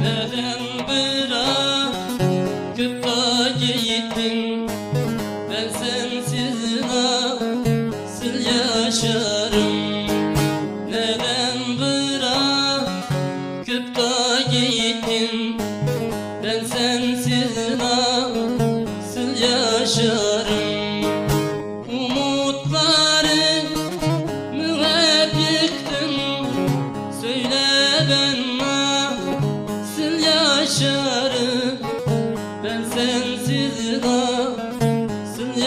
Neden bırak kıpka gittin Ben sensiz nasıl yaşarım? Neden bırak kıpka gittin Ben sensiz nasıl yaşarım? Umutlarımı hep yıktın. Söyle